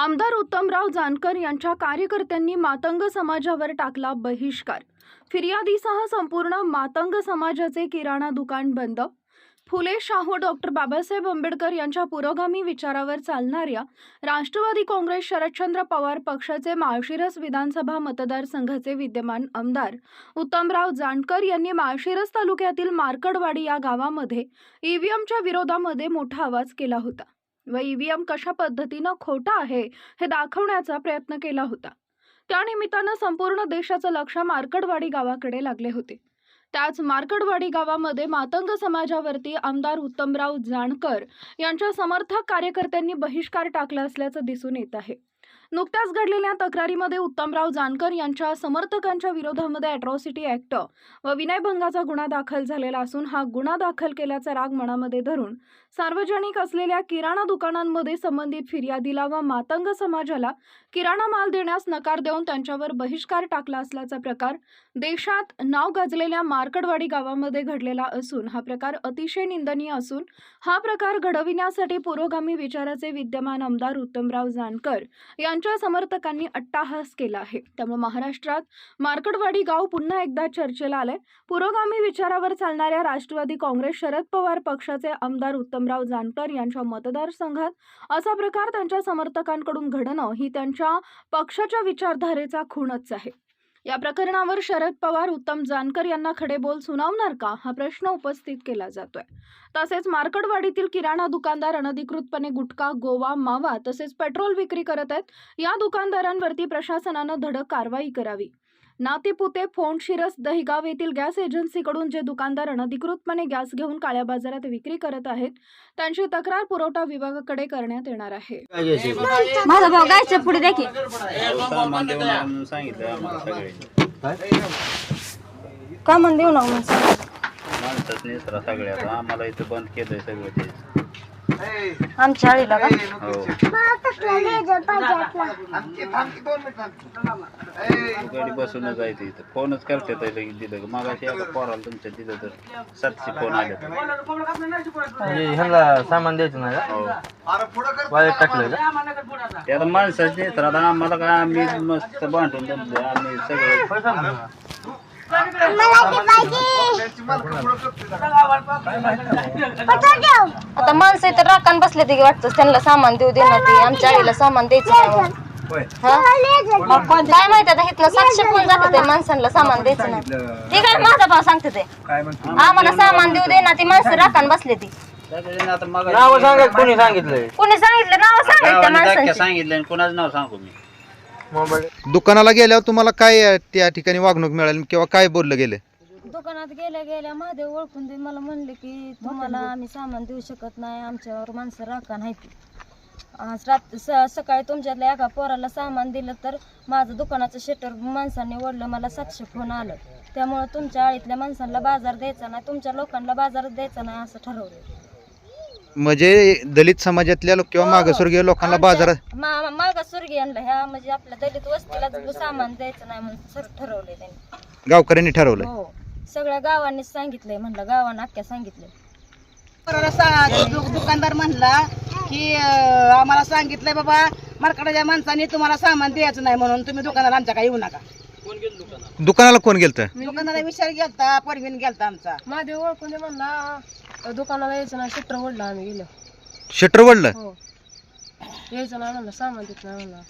आमदार उत्तमराव जानकर यांच्या कार्यकर्त्यांनी मातंग समाजावर टाकला बहिष्कार. फिर्यादीसह संपूर्ण मातंग समाजाचे किराणा दुकान बंद. फुले शाहू डॉक्टर बाबासाहेब आंबेडकर यांच्या पुरोगामी विचारावर चालणाऱ्या राष्ट्रवादी काँग्रेस शरदचंद्र पवार पक्षाचे माळशिरस विधानसभा मतदारसंघाचे विद्यमान आमदार उत्तमराव जानकर यांनी माळशिरस तालुक्यातील मार्कडवाडी या गावामध्ये ईव्हीएमच्या विरोधामध्ये मोठा आवाज केला होता. व ईव्हीएम कशा पद्धतीनं खोटं आहे हे दाखवण्याचा प्रयत्न केला होता. त्यानिमित्तानं संपूर्ण देशाचं लक्ष मार्कडवाडी गावाकडे लागले होते. त्याच मार्कडवाडी गावामध्ये मातंग समाजावरती आमदार उत्तमराव जानकर यांच्या समर्थक कार्यकर्त्यांनी बहिष्कार टाकला असल्याचं दिसून येत आहे. नुकत्याच घडलेल्या तक्रारीमध्ये उत्तमराव जानकर यांच्या समर्थकांच्या विरोधामध्ये अॅट्रॉसिटी ऍक्ट व विनयभंगाचा गुन्हा दाखल झालेला असून हा गुन्हा दाखल केल्याचा राग मनामध्ये धरून सार्वजनिक असलेल्या किराणा दुकानांमध्ये संबंधित फिर्यादीला व मातंग समाजाला किराणा माल देण्यास नकार देऊन त्यांच्यावर बहिष्कार टाकला असल्याचा प्रकार देशात नाव गाजलेल्या मार्कडवाडी गावामध्ये घडलेला असून हा प्रकार अतिशय निंदनीय असून हा प्रकार घडविण्यासाठी पुरोगामी विचाराचे विद्यमान आमदार उत्तमराव जानकर यांच्या समर्थकांनी अट्टाहास केला आहे. त्यामुळे महाराष्ट्रात मार्कडवाडी गाव पुन्हा एकदा चर्चेला आलंय. पुरोगामी विचारावर चालणाऱ्या राष्ट्रवादी काँग्रेस शरद पवार पक्षाचे आमदार उत्तमराव जानकर यांच्या मतदारसंघात असा प्रकार त्यांच्या समर्थकांकडून घडणं ही त्यांच्या पक्षाच्या विचारधारेचा खूणच आहे. या प्रकरणावर शरद पवार उत्तम जानकर यांना खडे बोल सुनावणार का? हा प्रश्न उपस्थित केला जातोय. तसेच मार्कडवाडीतील किराणा दुकानदार अनधिकृतपणे गुटखा गोवा मावा तसेच पेट्रोल विक्री करत आहेत. या दुकानदारांवरती प्रशासनानं धडक कारवाई करावी. नातेपुते फोन शिरस दहिगाव येथील गॅस एजन्सीकडून जे दुकानदार अनधिकृतपणे गॅस घेऊन काळ्या बाजारात विक्री करत आहेत त्यांची तक्रार पुरवठा विभागाकडे करण्यात येणार आहे. माझा भाऊ गायचं पुढे देखील सामान देऊ नका म्हणून सांगितलं आम्हाला सगळे. का म्हणून देऊ ना. माणसाच निसरा आम्हाला इथं बंद केलंय सगळं ते. आमच्या आळीला का? हो. गाडी बसूनच जायचं इथं. फोनच करते लगेच दिलं मग एका पोराला तुमच्या दिलं तर सातशे फोन आले ह्याला सामान द्यायचं नाही का? हो. वायर टाकलं का? ते आता माणसाच निसरा आता आम्हाला काय आम्ही मस्त बांधून जमले आम्ही सगळं आता माणसं इथं राखण बसले ते वाटतं त्यांना सामान देऊ दे ना ते आमच्या आईला सामान द्यायचं नाही. हा? काय माहिती आता इथनं सातशे फोन जाते ते माणसांना सामान द्यायचं नाही. ठीक आहे माझा भाव सांगते ते. आम्हाला सामान देऊ दे ना ती माणसं राखण बसले ती. नाव सांगा कोणी सांगितलंय? कोणी सांगितलं? नाव सांगायचं त्या गावाने धक्क्या माणसांची सांगितलं आणि कोणाचं नाव सांगू मी? मोबाईल. दुकानाला गेल्यावर तुम्हाला काय त्या ठिकाणी वागणूक मिळाली? किंवा काय बोललं गेलं? दुकानात गेल्या गेल्या महादेव ओळखून ते मला म्हणले की तुम्हाला आम्ही सामान देऊ शकत नाही आमच्यावर माणसं आज रात स- सकाळी तुमच्यातल्या एका पोराला सामान दिलं तर माझं दुकानाचं शटर माणसांनी ओढलं मला सातशे फोन आलं. त्यामुळं तुमच्या आळीतल्या माणसांना बाजार द्यायचा नाही तुमच्या लोकांना बाजार द्यायचा नाही असं ठरवलं. म्हणजे दलित समाजातल्या लोक किंवा मागासवर्गीय लोकांना बाजारात ह्या म्हणजे आपल्या दलित वस्तीला सामान द्यायचं नाही म्हणून सर ठरवले त्यांनी. गावकऱ्यांनी ठरवलं हो. सगळ्या गावांनीच सांगितलंय म्हणलं गावानं अख्ख्या सांगितलंय. सा- दु- दुकानदार म्हणला की अं, आम्हाला सांगितलंय बाबा मार्केटाच्या माणसाने तुम्हाला सामान द्यायचं नाही म्हणून तुम्ही दुकानाला आमच्या काही येऊ नका. दुकानाला कोण गेलत? दुकानाला विचार गेलता परवीन गेलता आमचा. महादेव ओळखून दे म्हणला. दुकानाला यायचं नाही शटर ओढला आम्ही गेलो. शटर वडलं? हो. यायचं नाही म्हणलं सामान देत नाही म्हणला.